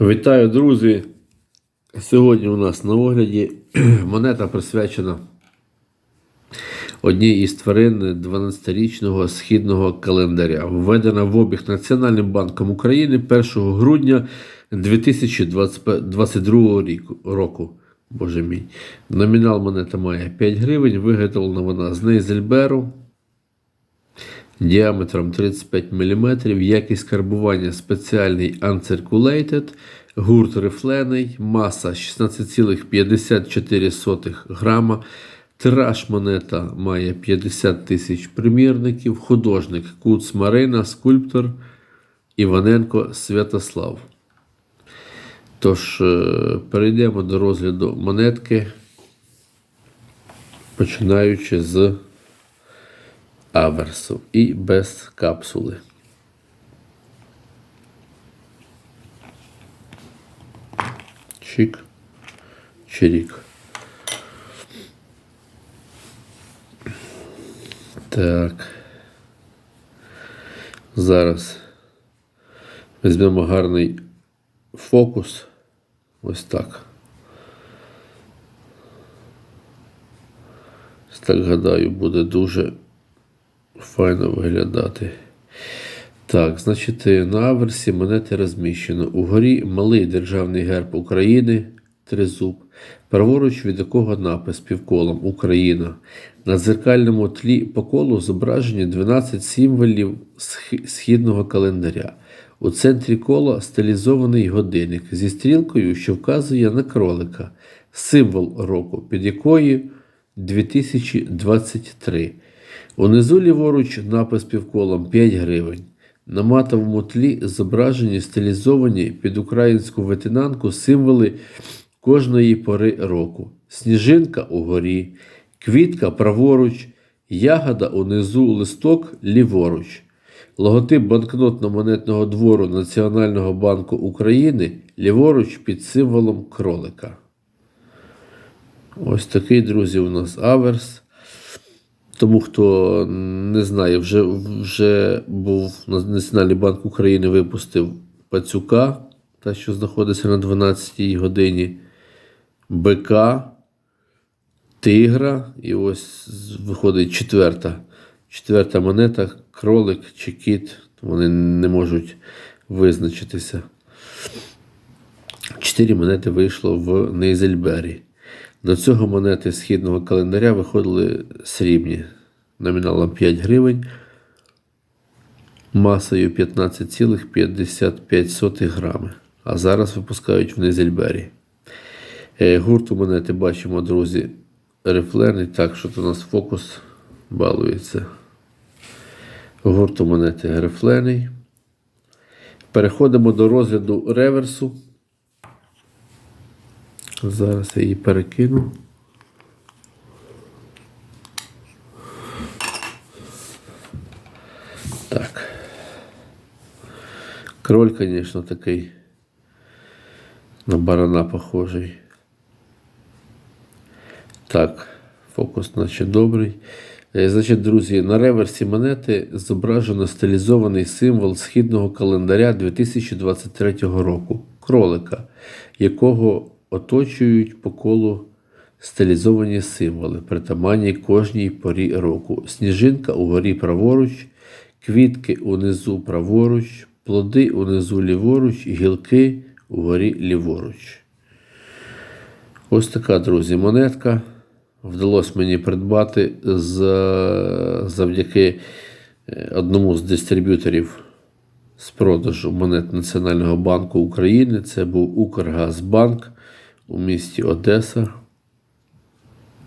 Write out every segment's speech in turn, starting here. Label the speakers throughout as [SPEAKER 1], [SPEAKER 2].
[SPEAKER 1] Вітаю, друзі! Сьогодні у нас на огляді монета присвячена одній із тварин 12-річного східного календаря, введена в обіг Національним банком України 1 грудня 2022 року. Боже мій. Номінал монета має 5 гривень, виготовлена вона з Нейзельберу діаметром 35 мм, якість карбування спеціальний Uncirculated, гурт рифлений, маса 16,54 грама, тираж монета має 50 тисяч примірників, художник Куц Марина, скульптор Іваненко Святослав. Тож, е, перейдемо до розгляду монетки, починаючи з аверсу і без капсули. Чик, чирік. Так. Зараз візьмемо гарний фокус. Ось так. Ось Так гадаю, буде дуже файно виглядати. Так, значить, на аверсі монети розміщено. Угорі малий державний герб України, тризуб, праворуч від якого напис півколом Україна. На дзеркальному тлі по колу зображені 12 символів східного календаря. У центрі кола стилізований годинник зі стрілкою, що вказує на кролика, символ року, під якою 2023. Унизу ліворуч напис півколом 5 гривень. На матовому тлі зображені стилізовані під українську ветенанку символи кожної пори року. Сніжинка угорі, квітка праворуч, ягода унизу листок ліворуч. Логотип банкнотно-монетного двору Національного банку України ліворуч під символом кролика. Ось такий, друзі, у нас аверс. Тому хто не знає, вже, вже був Національний банк України випустив пацюка, та що знаходиться на 12-й годині, бика, тигра. І ось виходить четверта. Четверта монета, кролик чи кіт. Вони не можуть визначитися. Чотири монети вийшло в Нейзельбері. До цього монети східного календаря виходили срібні номіналом 5 гривень, масою 15,55 грами. А зараз випускають в Незельбері. Е, Гурт у монети бачимо, друзі, рифлений. Так, що у нас фокус балується. Гурт у монети рифлений. Переходимо до розгляду реверсу. Зараз я її перекину. Так. Кроль, звісно, такий на барана похожий. Так, фокус наче добрий. Е, Значить, друзі, на реверсі монети зображено стилізований символ східного календаря 2023 року кролика, якого оточують по колу стилізовані символи, притаманні кожній порі року. Сніжинка угорі праворуч, квітки унизу праворуч, плоди унизу ліворуч, гілки угорі ліворуч. Ось така, друзі, монетка. Вдалося мені придбати за- завдяки е, одному з дистриб'юторів з продажу монет Національного банку України. Це був Укргазбанк у місті Одеса,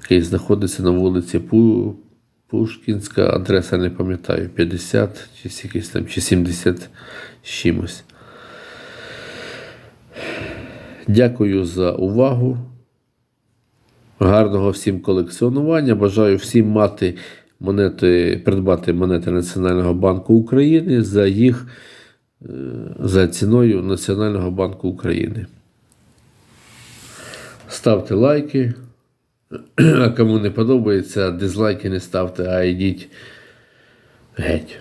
[SPEAKER 1] який знаходиться на вулиці Пу- Пушкінська, адреса не пам'ятаю, 50 чи, якийсь там, чи 70 з чимось. Дякую за увагу. Гарного всім колекціонування. Бажаю всім мати монети, придбати монети Національного банку України за їх е, за ціною Національного банку України. Ставте лайки. А кому не подобається, дизлайки не ставте, а йдіть геть.